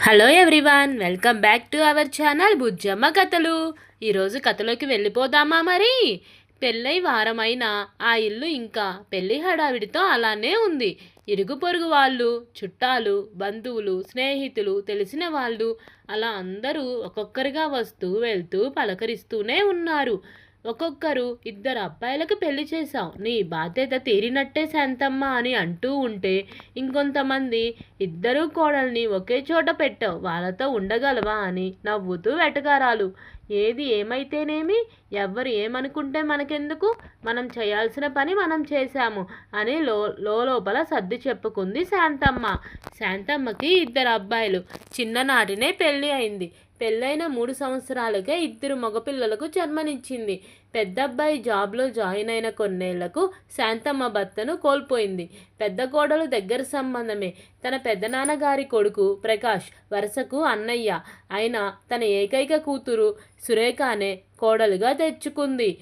Hello everyone welcome back to our channel Bujjamma కథలు. ఈరోజు కథలోకి వెళ్ళిపోదామా మరి? పెళ్ళై వారమైన ఆ ఇల్లు ఇంకా పెళ్ళి హడావిడితో అలానే ఉంది. ఇరుగు పొరుగు వాళ్ళు చుట్టాలు బంధువులు స్నేహితులు తెలిసిన వాళ్ళు అలా అందరూ ఒక్కొక్కరిగా వస్తూ వెళ్తూ పలకరిస్తూనే ఉన్నారు. ఒక్కొక్కరు ఇద్దరు అబ్బాయిలకు పెళ్ళి చేశావు నీ బాధ్యత తీరినట్టే శాంతమ్మ అని అంటూ ఉంటే ఇంకొంతమంది ఇద్దరు కోడల్ని ఒకే చోట పెట్టావు. వాళ్ళతో ఉండగలవా అని నవ్వుతూ వెటకారాలు ఏది ఏమైతేనేమి? ఎవ్వరు ఏమనుకుంటే మనకెందుకు? మనం చేయాల్సిన పని మనం చేశాము అని లో లోపల సర్ది చెప్పుకుంది శాంతమ్మ. శాంతమ్మకి ఇద్దరు అబ్బాయిలు. చిన్ననాటినే పెళ్ళి అయింది. పెళ్ళైన మూడు సంవత్సరాలకే ఇద్దరు మగపిల్లలకు జన్మనిచ్చింది. పెద్ద అబ్బాయి జాబ్లో జాయిన్ అయిన కొన్నేళ్ళకు శాంతమ్మ భర్తను కోల్పోయింది. పెద్ద కోడలు దగ్గర సంబంధమే. తన పెద్దనాన్నగారి కొడుకు ప్రకాష్ వరుసకు అన్నయ్య. అయినా తన ఏకైక కూతురు సురేఖానే కోడలుగా తెచ్చుకుంది.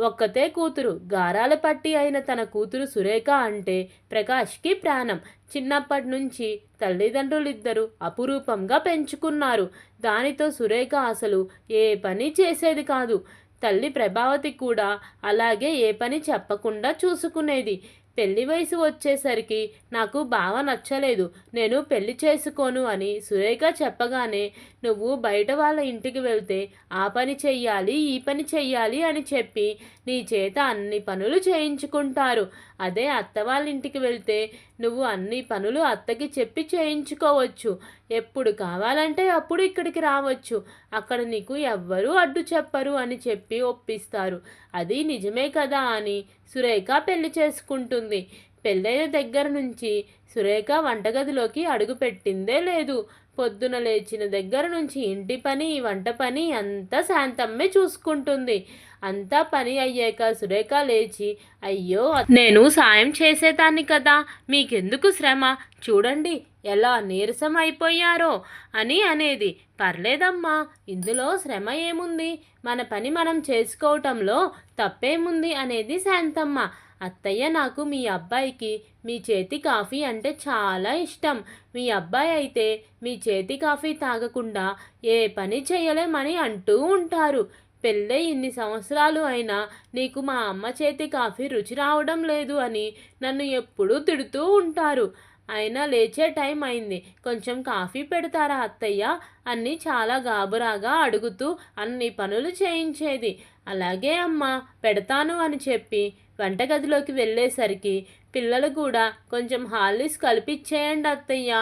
ఒక్కతే కూతురు. గారాల పట్టి అయిన తన కూతురు సురేఖ అంటే ప్రకాష్కి ప్రాణం. చిన్నప్పటి నుంచి తల్లిదండ్రులిద్దరూ అపురూపంగా పెంచుకున్నారు. దానితో సురేఖ అసలు ఏ పని చేసేది కాదు. తల్లి ప్రభావతి కూడా అలాగే ఏ పని చెప్పకుండా చూసుకునేది. పెళ్ళి వయసు వచ్చేసరికి నాకు బావ నచ్చలేదు. నేను పెళ్ళి చేసుకోను అని సురేఖ చెప్పగానే నువ్వు బయట వాళ్ళ ఇంటికి వెళ్తే ఆ పని చెయ్యాలి ఈ పని చెయ్యాలి అని చెప్పి నీ చేత అన్ని పనులు చేయించుకుంటారు. అదే అత్త వాళ్ళ ఇంటికి వెళ్తే నువ్వు అన్ని పనులు అత్తకి చెప్పి చేయించుకోవచ్చు. ఎప్పుడు కావాలంటే అప్పుడు ఇక్కడికి రావచ్చు. అక్కడ నీకు ఎవ్వరూ అడ్డు చెప్పరు అని చెప్పి ఒప్పిస్తారు. అది నిజమే కదా అని సురేఖ పెళ్ళి చేసుకుంటుంది. పెళ్ళైన దగ్గర నుంచి సురేఖ వంటగదిలోకి అడుగుపెట్టిందే లేదు. పొద్దున లేచిన దగ్గర నుంచి ఇంటి పని వంట పని అంతా శాంతమ్మే చూసుకుంటుంది. అంతా పని అయ్యాక సురేఖ లేచి అయ్యో నేను సాయం చేసేదాన్ని కదా మీకెందుకు శ్రమ? చూడండి ఎలా నీరసం అయిపోయారో అని అనేది. పర్లేదమ్మా ఇందులో శ్రమ ఏముంది? మన పని మనం చేసుకోవటంలో తప్పేముంది? అనేది శాంతమ్మ. అత్తయ్య నాకు మీ అబ్బాయికి మీ చేతి కాఫీ అంటే చాలా ఇష్టం. మీ అబ్బాయి అయితే మీ చేతి కాఫీ తాగకుండా ఏ పని చేయలేమని అంటూ ఉంటారు. పెళ్ళై ఇన్ని సంవత్సరాలు అయినా నీకు మా అమ్మ చేతి కాఫీ రుచి రావడం లేదు అని నన్ను ఎప్పుడూ తిడుతూ ఉంటారు. అయినా లేచే టైం అయింది. కొంచెం కాఫీ పెడతారా అత్తయ్య? అన్నీ చాలా గాబరాగా అడుగుతూ అన్ని పనులు చేయించేది. అలాగే అమ్మ పెడతాను అని చెప్పి వంటగదిలోకి వెళ్ళేసరికి పిల్లలు కూడా కొంచెం హార్లిక్స్ కలిపిచ్చేయండి అత్తయ్య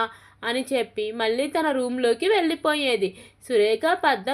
అని చెప్పి మళ్ళీ తన రూమ్లోకి వెళ్ళిపోయేది. సురేఖ పద్ద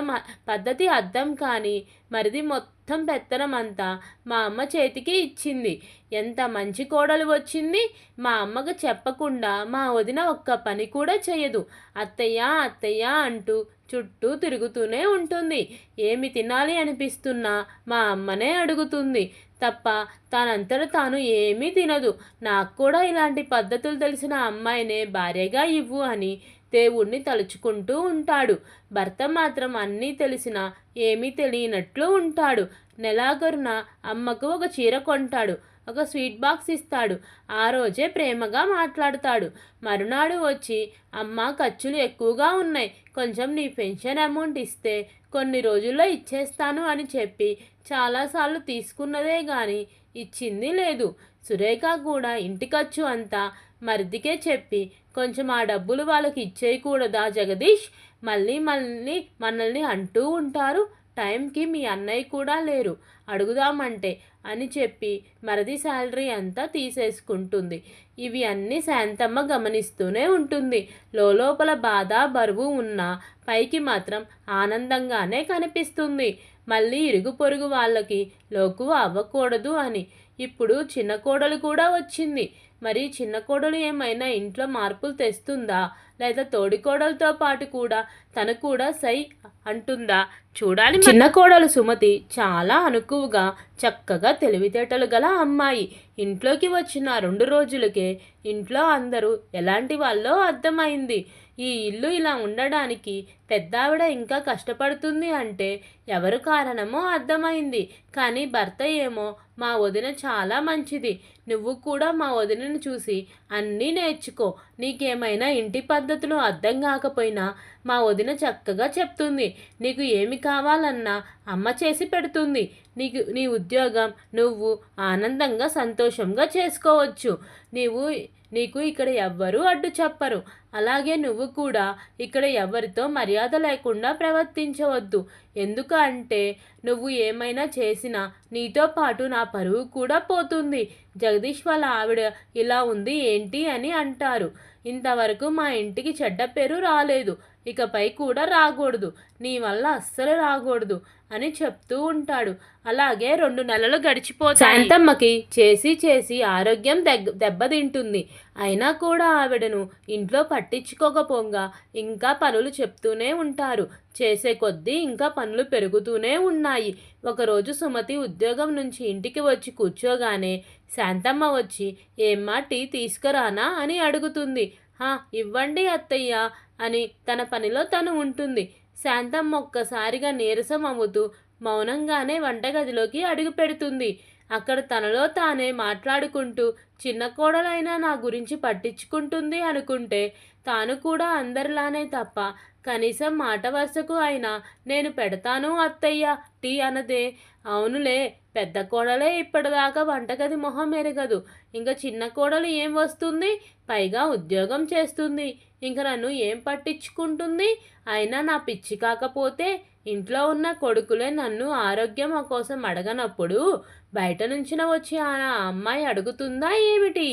పద్ధతి అర్థం కానీ మరిది మొత్తం పెత్తనం అంతా మా అమ్మ చేతికి ఇచ్చింది. ఎంత మంచి కోడలు వచ్చింది? మా అమ్మకు చెప్పకుండా మా వదిన ఒక్క పని కూడా చేయదు అత్తయ్య అత్తయ్య అంటూ చుట్టూ తిరుగుతూనే ఉంటుంది. ఏమి తినాలి అనిపిస్తున్నా మా అమ్మనే అడుగుతుంది. తప్ప తనంతట తాను ఏమీ తినదు. నాకు కూడా ఇలాంటి పద్ధతులు తెలిసిన అమ్మాయినే భార్యగా ఇవ్వు అని దేవుణ్ణి తలుచుకుంటూ ఉంటాడు. భర్త మాత్రం అన్నీ తెలిసినా ఏమీ తెలియనట్లు ఉంటాడు. నెలాగరున అమ్మకు ఒక చీర కొంటాడు. ఒక స్వీట్ బాక్స్ ఇస్తాడు. ఆ రోజే ప్రేమగా మాట్లాడతాడు. మరునాడు వచ్చి అమ్మ ఖర్చులు ఎక్కువగా ఉన్నాయి. కొంచెం నీ పెన్షన్ అమౌంట్ ఇస్తే కొన్ని రోజుల్లో ఇచ్చేస్తాను అని చెప్పి చాలాసార్లు తీసుకున్నదే కానీ ఇచ్చింది లేదు. సురేఖ కూడా ఇంటి ఖర్చు అంతా మరిదికే చెప్పి కొంచెం ఆ డబ్బులు వాళ్ళకి ఇచ్చేయకూడదా జగదీష్? మళ్ళీ మళ్ళీ మనల్ని అంటూ ఉంటారు. టైంకి మీ అన్నయ్య కూడా లేరు. అడుగుదామంటే అని చెప్పి మరది శాలరీ అంతా తీసేసుకుంటుంది. ఇవి అన్నీ శాంతమ్మ గమనిస్తూనే ఉంటుంది. లోపల బాధ బరువు ఉన్న పైకి మాత్రం ఆనందంగానే కనిపిస్తుంది. మళ్ళీ ఇరుగు పొరుగు వాళ్ళకి లోకువ అవ్వకూడదు అని. ఇప్పుడు చిన్న కోడలు కూడా వచ్చింది. మరి చిన్న కోడలు ఏమైనా ఇంట్లో మార్పులు తెస్తుందా? లేదా తోడి కోడలతో పాటు కూడా తను కూడా సై అంటుందా? చూడాలి చిన్న కోడలు సుమతి చాలా అనుకువగా చక్కగా తెలివితేటలు గల అమ్మాయి. ఇంట్లోకి వచ్చిన రెండు రోజులకే ఇంట్లో అందరూ ఎలాంటి వాళ్ళో అర్థమైంది. ఈ ఇల్లు ఇలా ఉండడానికి పెద్దావిడ ఇంకా కష్టపడుతుంది అంటే ఎవరు కారణమో అర్థమైంది. కానీ భర్త ఏమో మా వదిన చాలా మంచిది. నువ్వు కూడా మా వదినను చూసి అన్నీ నేర్చుకో. నీకేమైనా ఇంటి పద్ధతులు అర్థం కాకపోయినా మా వదిన చక్కగా చెప్తుంది. నీకు ఏమి కావాలన్నా అమ్మ చేసి పెడుతుంది. నీకు నీ ఉద్యోగం నువ్వు ఆనందంగా సంతోషంగా చేసుకోవచ్చు. నీవు నీకు ఇక్కడ ఎవ్వరూ అడ్డు చెప్పరు. అలాగే నువ్వు కూడా ఇక్కడ ఎవరితో మర్యాద లేకుండా ప్రవర్తించవద్దు. ఎందుకు అంటే నువ్వు ఏమైనా చేసినా నీతో పాటు నా పరువు కూడా పోతుంది. జగదీష్ వాళ్ళ ఆవిడ ఇలా ఉంది ఏంటి అని అంటారు. ఇంతవరకు మా ఇంటికి చెడ్డ పేరు రాలేదు. ఇకపై కూడా రాకూడదు. నీ వల్ల అస్సలు రాకూడదు అని చెప్తూ ఉంటాడు. అలాగే రెండు నెలలు గడిచిపోతాయి. శాంతమ్మకి చేసి చేసి ఆరోగ్యం దెగ్ దెబ్బతింటుంది. అయినా కూడా ఆవిడను ఇంట్లో పట్టించుకోకపోగా ఇంకా పనులు చెప్తూనే ఉంటారు. చేసే కొద్దీ ఇంకా పనులు పెరుగుతూనే ఉన్నాయి. ఒకరోజు సుమతి ఉద్యోగం నుంచి ఇంటికి వచ్చి కూర్చోగానే శాంతమ్మ వచ్చి ఏమ్మా టీ తీసుకురానా? అని అడుగుతుంది. ఇవ్వండి అత్తయ్య అని తన పనిలో తను ఉంటుంది. శాంతమ్మ ఒక్కసారిగా నీరసం అమ్ముతూ మౌనంగానే వంటగదిలోకి అడుగు పెడుతుంది. అక్కడ తనలో తానే మాట్లాడుకుంటూ చిన్న కోడలైనా నా గురించి పట్టించుకుంటుంది అనుకుంటే తాను కూడా అందరిలానే తప్ప కనీసం మాట వరుసకు అయినా నేను పెడతాను అత్తయ్య టీ అన్నదే అవునులే పెద్ద కోడలే ఇప్పటిదాకా వంటగది మొహం ఎరగదు. ఇంకా చిన్న కోడలు ఏం వస్తుంది? పైగా ఉద్యోగం చేస్తుంది. ఇంక నన్ను ఏం పట్టించుకుంటుంది? అయినా నా పిచ్చి కాకపోతే ఇంట్లో ఉన్న కొడుకులే నన్ను ఆరోగ్యం కోసం అడగనప్పుడు బయట నుంచిన వచ్చి ఆ అమ్మాయి అడుగుతుందా ఏమిటి?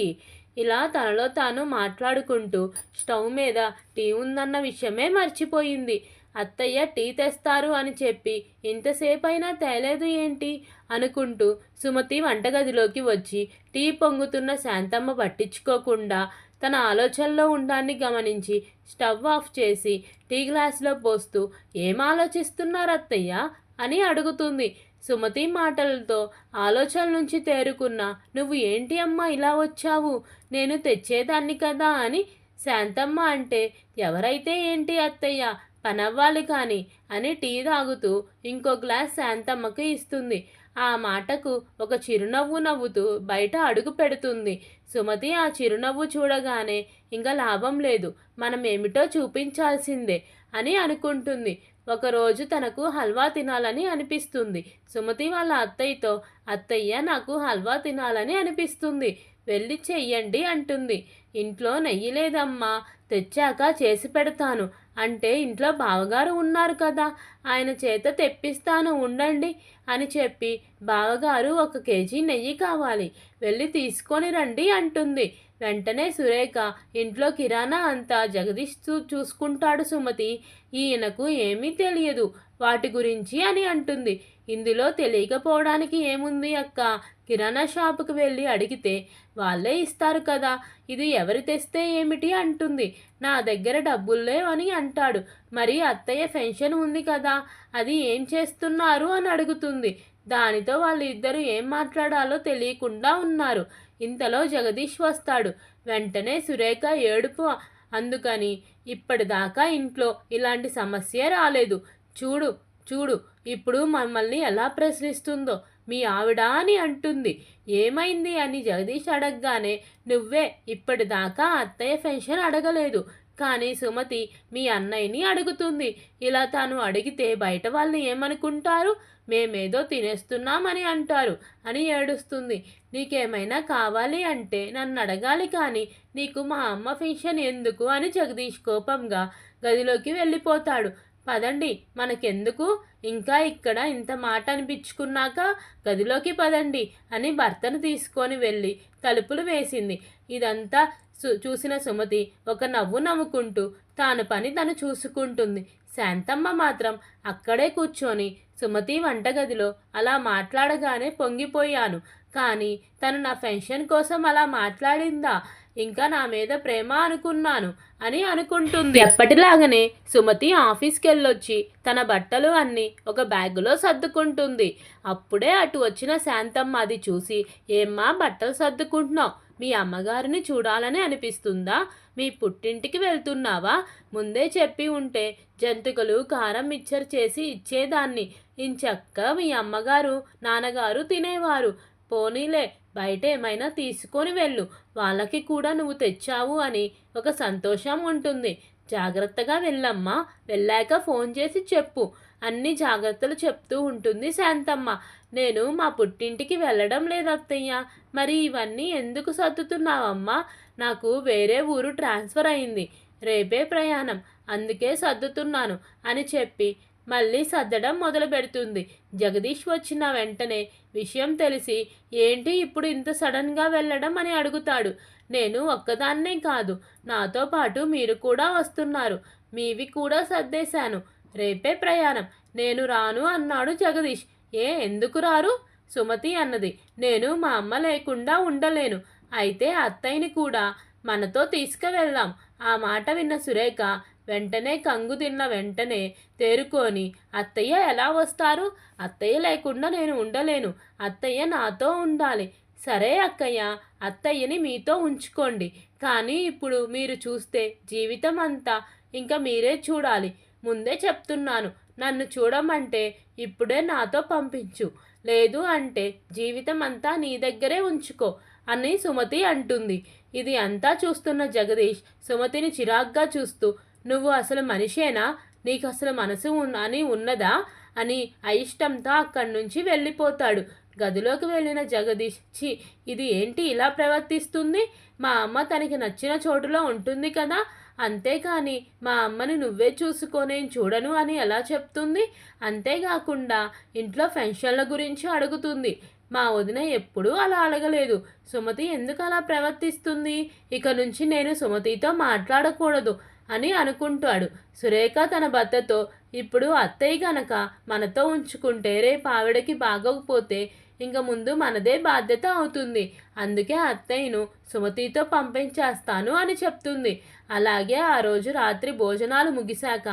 ఇలా తనలో తాను మాట్లాడుకుంటూ స్టవ్ మీద టీ ఉందన్న విషయమే మర్చిపోయింది. అత్తయ్య టీ తెస్తారు అని చెప్పి ఇంతసేపు అయినా తేలేదు ఏంటి అనుకుంటూ సుమతి వంటగదిలోకి వచ్చి టీ పొంగుతున్న శాంతమ్మ పట్టించుకోకుండా తన ఆలోచనలో ఉండాన్ని గమనించి స్టవ్ ఆఫ్ చేసి టీ గ్లాసులో పోస్తూ ఏం ఆలోచిస్తున్నారు అత్తయ్య అని అడుగుతుంది. సుమతి మాటలతో ఆలోచన నుంచి తేరుకున్న నువ్వు ఏంటి అమ్మా ఇలా వచ్చావు? నేను తెచ్చేదాన్ని కదా అని శాంతమ్మ అంటే ఎవరైతే ఏంటి అత్తయ్య? పనవ్వాలి కానీ అని టీ తాగుతూ ఇంకో గ్లాస్ శాంతమ్మకి ఇస్తుంది. ఆ మాటకు ఒక చిరునవ్వు నవ్వుతూ బయట అడుగు పెడుతుంది. సుమతి ఆ చిరునవ్వు చూడగానే ఇంకా లాభం లేదు. మనం ఏమిటో చూపించాల్సిందే అని అనుకుంటుంది. ఒకరోజు తనకు హల్వా తినాలని అనిపిస్తుంది. సుమతి వాళ్ళ అత్తయ్యతో అత్తయ్య నాకు హల్వా తినాలని అనిపిస్తుంది. వెళ్ళి చెయ్యండి అంటుంది. ఇంట్లో నెయ్యి లేదమ్మా. తెచ్చాక చేసి పెడతాను. అంటే ఇంట్లో బావగారు ఉన్నారు కదా ఆయన చేత తెప్పిస్తాను ఉండండి అని చెప్పి బావగారు ఒక కేజీ నెయ్యి కావాలి వెళ్ళి తీసుకొని రండి అంటుంది. వెంటనే సురేఖ ఇంట్లో కిరాణా అంతా జగదీష్ చూ- చూసుకుంటాడు సుమతి. ఈయనకు ఏమీ తెలియదు వాటి గురించి అని అంటుంది. ఇందులో తెలియకపోవడానికి ఏముంది అక్క? కిరాణా షాపుకి వెళ్ళి అడిగితే వాళ్ళే ఇస్తారు కదా ఇది ఎవరు తెస్తే ఏమిటి? అంటుంది. నా దగ్గర డబ్బులు అని అంటాడు. మరి అత్తయ్య పెన్షన్ ఉంది కదా అది ఏం చేస్తున్నారు? అని అడుగుతుంది. దానితో వాళ్ళిద్దరూ ఏం మాట్లాడాలో తెలియకుండా ఉన్నారు. ఇంతలో జగదీష్ వస్తాడు. వెంటనే సురేఖ ఏడుపు అందుకని ఇప్పటిదాకా ఇంట్లో ఇలాంటి సమస్య రాలేదు. చూడు చూడు ఇప్పుడు మమ్మల్ని ఎలా ప్రశ్నిస్తుందో మీ ఆవిడ అని అంటుంది. ఏమైంది అని జగదీష్ అడగగానే నువ్వే ఇప్పటిదాకా అత్తయ్య పెన్షన్ అడగలేదు. కానీ సుమతి మీ అన్నయ్యని అడుగుతుంది. ఇలా తాను అడిగితే బయట వాళ్ళు ఏమనుకుంటారు? మేమేదో తినేస్తున్నామని అంటారు అని ఏడుస్తుంది. నీకేమైనా కావాలి అంటే నన్ను అడగాలి కానీ నీకు మా అమ్మ పెన్షన్ ఎందుకు అని జగదీష్ కోపంగా గదిలోకి వెళ్ళిపోతాడు. పదండి మనకెందుకు? ఇంకా ఇక్కడ ఇంత మాట అనిపించుకున్నాక గదిలోకి పదండి అని భర్తను తీసుకొని వెళ్ళి తలుపులు వేసింది. ఇదంతా సు చూసిన సుమతి ఒక నవ్వు నవ్వుకుంటూ తాను పని తను చూసుకుంటుంది. శాంతమ్మ మాత్రం అక్కడే కూర్చొని సుమతి వంటగదిలో అలా మాట్లాడగానే పొంగిపోయాను. కానీ తను నా పెన్షన్ కోసం అలా మాట్లాడిందా? ఇంకా నా మీద ప్రేమ అనుకున్నాను అని అనుకుంటుంది. ఎప్పటిలాగానే సుమతి ఆఫీస్కి వెళ్ళొచ్చి తన బట్టలు అన్నీ ఒక బ్యాగులో సర్దుకుంటుంది. అప్పుడే అటు వచ్చిన శాంతమ్మ అది చూసి ఏమ్మా బట్టలు సర్దుకుంటున్నావు? మీ అమ్మగారిని చూడాలని అనిపిస్తుందా? మీ పుట్టింటికి వెళ్తున్నావా? ముందే చెప్పి ఉంటే జంతుకలు కారం మిక్చర్ చేసి ఇచ్చేదాన్ని. ఇంచక్క మీ అమ్మగారు నాన్నగారు తినేవారు. పోనీలే బయట ఏమైనా తీసుకొని వెళ్ళు. వాళ్ళకి కూడా నువ్వు తెచ్చావు అని ఒక సంతోషం ఉంటుంది. జాగ్రత్తగా వెళ్ళమ్మా. వెళ్ళాక ఫోన్ చేసి చెప్పు. అన్ని జాగ్రత్తలు చెప్తూ ఉంటుంది శాంతమ్మ. నేను మా పుట్టింటికి వెళ్ళడం లేదు అత్తయ్య మరి ఇవన్నీ ఎందుకు సర్దుతున్నావమ్మా? నాకు వేరే ఊరు ట్రాన్స్ఫర్ అయింది. రేపే ప్రయాణం. అందుకే సర్దుతున్నాను అని చెప్పి మళ్ళీ సర్దడం మొదలు పెడుతుంది జగదీష్ వచ్చిన వెంటనే విషయం తెలిసి ఏంటి ఇప్పుడు ఇంత సడన్గా వెళ్ళడం? అని అడుగుతాడు. నేను ఒక్కదాన్నే కాదు నాతో పాటు మీరు కూడా వస్తున్నారు. మీవి కూడా సర్దేశాను. రేపే ప్రయాణం. నేను రాను అన్నాడు జగదీష్. ఏ ఎందుకు రారు? సుమతి అన్నది. నేను మా అమ్మ లేకుండా ఉండలేను. అయితే అత్తయ్యని కూడా మనతో తీసుకువెళ్దాం. ఆ మాట విన్న సురేఖ వెంటనే కంగు తిన్న వెంటనే తేరుకొని అత్తయ్య ఎలా వస్తారు? అత్తయ్య లేకుండా నేను ఉండలేను. అత్తయ్య నాతో ఉండాలి. సరే అక్కయ్య అత్తయ్యని మీతో ఉంచుకోండి. కానీ ఇప్పుడు మీరు చూస్తే జీవితం అంతా ఇంకా మీరే చూడాలి. ముందే చెప్తున్నాను నన్ను చూడమంటే ఇప్పుడే నాతో పంపించు. లేదు అంటే జీవితం అంతా నీ దగ్గరే ఉంచుకో అని సుమతి అంటుంది. ఇది అంతా చూస్తున్న జగదీష్ సుమతిని చిరాగ్గా చూస్తూ నువ్వు అసలు మనిషేనా? నీకు అసలు మనసు అని ఉన్నదా? అని అయిష్టంతో అక్కడి నుంచి వెళ్ళిపోతాడు. గదిలోకి వెళ్ళిన జగదీష్ చి ఇది ఏంటి ఇలా ప్రవర్తిస్తుంది? మా అమ్మ తనకి నచ్చిన చోటులో ఉంటుంది కదా? అంతేకాని మా అమ్మని నువ్వే చూసుకో నేను చూడను అని ఎలా చెప్తుంది? అంతేకాకుండా ఇంట్లో పెన్షన్ల గురించి అడుగుతుంది. మా వదిన ఎప్పుడూ అలా అడగలేదు. సుమతి ఎందుకు అలా ప్రవర్తిస్తుంది? ఇక నుంచి నేను సుమతితో మాట్లాడకూడదు. అని అనుకుంటాడు. సురేఖ తన భర్తతో ఇప్పుడు అత్తయ్య గనక మనతో ఉంచుకుంటే రేపు ఆవిడకి బాగోకపోతే ఇంక ముందు మనదే బాధ్యత అవుతుంది. అందుకే అత్తయ్యను సుమతితో పంపించేస్తాను అని చెప్తుంది. అలాగే ఆ రోజు రాత్రి భోజనాలు ముగిశాక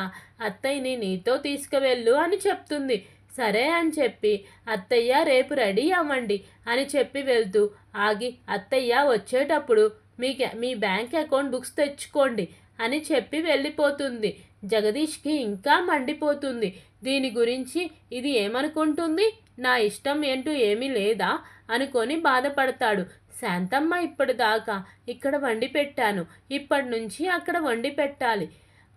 అత్తయ్యని నీతో తీసుకువెళ్ళు అని చెప్తుంది. సరే అని చెప్పి అత్తయ్య రేపు రెడీ అవ్వండి అని చెప్పి వెళ్తూ ఆగి అత్తయ్య వచ్చేటప్పుడు మీ మీ బ్యాంక్ అకౌంట్ బుక్స్ తెచ్చుకోండి అని చెప్పి వెళ్ళిపోతుంది. జగదీష్కి ఇంకా మండిపోతుంది. దీని గురించి ఇది ఏమనుకుంటుంది? నా ఇష్టం ఏంటూ ఏమీ లేదా? అనుకొని బాధపడతాడు. శాంతమ్మ ఇప్పటిదాకా ఇక్కడ వండి పెట్టాను. ఇప్పటి నుంచి అక్కడ వండి పెట్టాలి.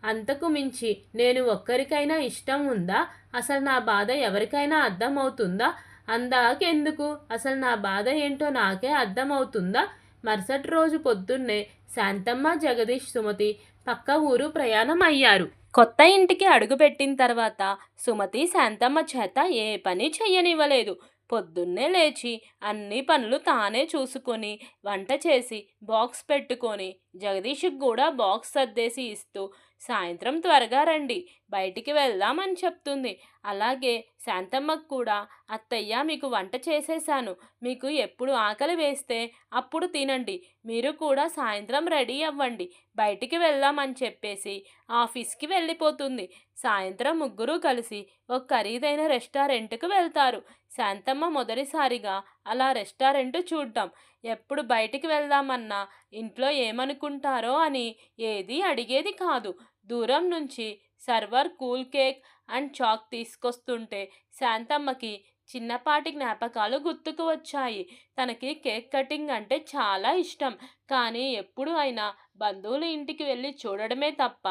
అంతకు మించి నేను ఒక్కరికైనా ఇష్టం ఉందా? అసలు నా బాధ ఎవరికైనా అర్థమవుతుందా? అందాకెందుకు? అసలు నా బాధ ఏంటో నాకే అర్థమవుతుందా? మరుసటి రోజు పొద్దున్నే శాంతమ్మ జగదీష్ సుమతి పక్క ఊరు ప్రయాణం అయ్యారు కొత్త ఇంటికి అడుగుపెట్టిన తర్వాత సుమతి శాంతమ్మ చేత ఏ పని చెయ్యనివ్వలేదు. పొద్దున్నే లేచి అన్ని పనులు తానే చూసుకొని వంట చేసి బాక్స్ పెట్టుకొని జగదీష్కి కూడా బాక్స్ సర్దేసి ఇస్తూ సాయంత్రం త్వరగా రండి బయటికి వెళ్దామని చెప్తుంది. అలాగే శాంతమ్మకు కూడా అత్తయ్య మీకు వంట చేసేసాను మీకు ఎప్పుడు ఆకలి వేస్తే అప్పుడు తినండి మీరు కూడా సాయంత్రం రెడీ అవ్వండి బయటికి వెళ్దామని చెప్పేసి ఆఫీస్కి వెళ్ళిపోతుంది. సాయంత్రం ముగ్గురు కలిసి ఒక ఖరీదైన రెస్టారెంట్కి వెళ్తారు. శాంతమ్మ మొదటిసారిగా అలా రెస్టారెంట్ చూడ్డం. ఎప్పుడు బయటికి వెళ్దామన్నా ఇంట్లో ఏమనుకుంటారో అని ఏది అడిగేది కాదు. దూరం నుంచి server cool cake and chalk తీసుకొస్తుంటే శాంతమ్మకి చిన్నపాటి జ్ఞాపకాలు గుర్తుకు వచ్చాయి. తనకి కేక్ కటింగ్ అంటే చాలా ఇష్టం. కానీ ఎప్పుడు అయినా బంధువుల ఇంటికి వెళ్ళి చూడడమే తప్ప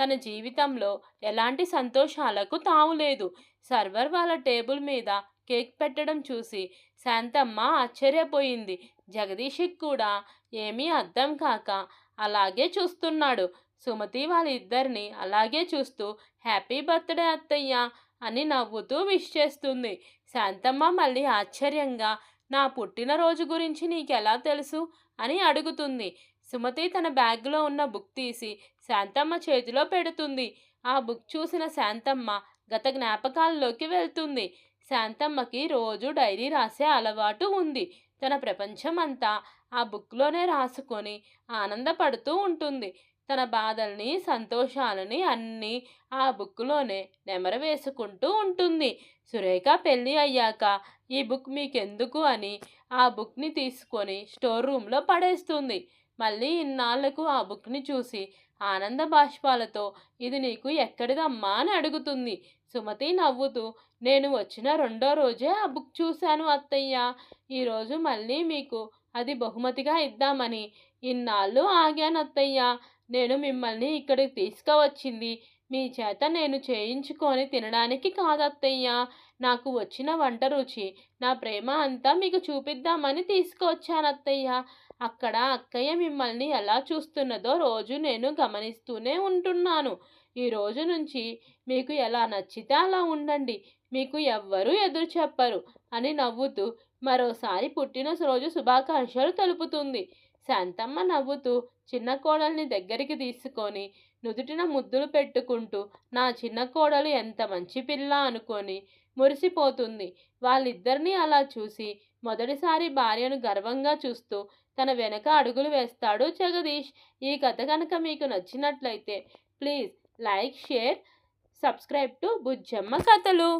తన జీవితంలో ఎలాంటి సంతోషాలకు తావులేదు సర్వర్ వాళ్ళ టేబుల్ మీద కేక్ పెట్టడం చూసి శాంతమ్మ ఆశ్చర్యపోయింది. జగదీష్కి కూడా ఏమీ అర్థం కాక అలాగే చూస్తున్నాడు. సుమతి వాళ్ళిద్దరిని అలాగే చూస్తూ హ్యాపీ బర్త్డే అత్తయ్య అని నవ్వుతూ విష్ చేస్తుంది. శాంతమ్మ మళ్ళీ ఆశ్చర్యంగా నా పుట్టినరోజు గురించి నీకెలా తెలుసు? అని అడుగుతుంది. సుమతి తన బ్యాగ్లో ఉన్న బుక్ తీసి శాంతమ్మ చేతిలో పెడుతుంది. ఆ బుక్ చూసిన శాంతమ్మ గత జ్ఞాపకాల్లోకి వెళ్తుంది. శాంతమ్మకి రోజు డైరీ రాసే అలవాటు ఉంది. తన ప్రపంచం అంతా ఆ బుక్లోనే రాసుకొని ఆనందపడుతూ ఉంటుంది. తన బాధల్ని సంతోషాలని అన్నీ ఆ బుక్లోనే నెమర వేసుకుంటూ ఉంటుంది. సురేఖ పెళ్ళి అయ్యాక ఈ బుక్ మీకెందుకు అని ఆ బుక్ని తీసుకొని స్టోర్ రూమ్లో పడేస్తుంది. మళ్ళీ ఇన్నాళ్ళకు ఆ బుక్ని చూసి ఆనంద బాష్పాలతో ఇది నీకు ఎక్కడిదమ్మా? అని అడుగుతుంది. సుమతి నవ్వుతూ నేను వచ్చిన రెండో రోజే ఆ బుక్ చూశాను అత్తయ్య. ఈరోజు మళ్ళీ మీకు అది బహుమతిగా ఇద్దామని ఇన్నాళ్ళు ఆగాను అత్తయ్య. నేను మిమ్మల్ని ఇక్కడికి తీసుకువచ్చింది. మీ చేత నేను చేయించుకొని తినడానికి కాదత్తయ్య. నాకు వచ్చిన వంట రుచి నా ప్రేమ అంతా మీకు చూపిద్దామని తీసుకువచ్చాను అత్తయ్య అక్కడ అక్కయ్య మిమ్మల్ని ఎలా చూస్తున్నదో రోజు నేను గమనిస్తూనే ఉంటున్నాను. ఈ రోజు నుంచి మీకు ఎలా నచ్చితే అలా ఉండండి. మీకు ఎవ్వరూ ఎదురు చెప్పరు అని నవ్వుతూ మరోసారి పుట్టినరోజు శుభాకాంక్షలు తెలుపుతుంది. శాంతమ్మ నవ్వుతూ చిన్న కోడల్ని దగ్గరికి తీసుకొని నుదుటిన ముద్దులు పెట్టుకుంటూ నా చిన్న కోడలు ఎంత మంచి పిల్ల అనుకొని మురిసిపోతుంది. వాళ్ళిద్దరినీ అలా చూసి మొదటిసారి భార్యను గర్వంగా చూస్తూ తన వెనక అడుగులు వేస్తాడు జగదీష్. ఈ కథ కనుక మీకు నచ్చినట్లయితే please like share subscribe to Bujjamma కథలు.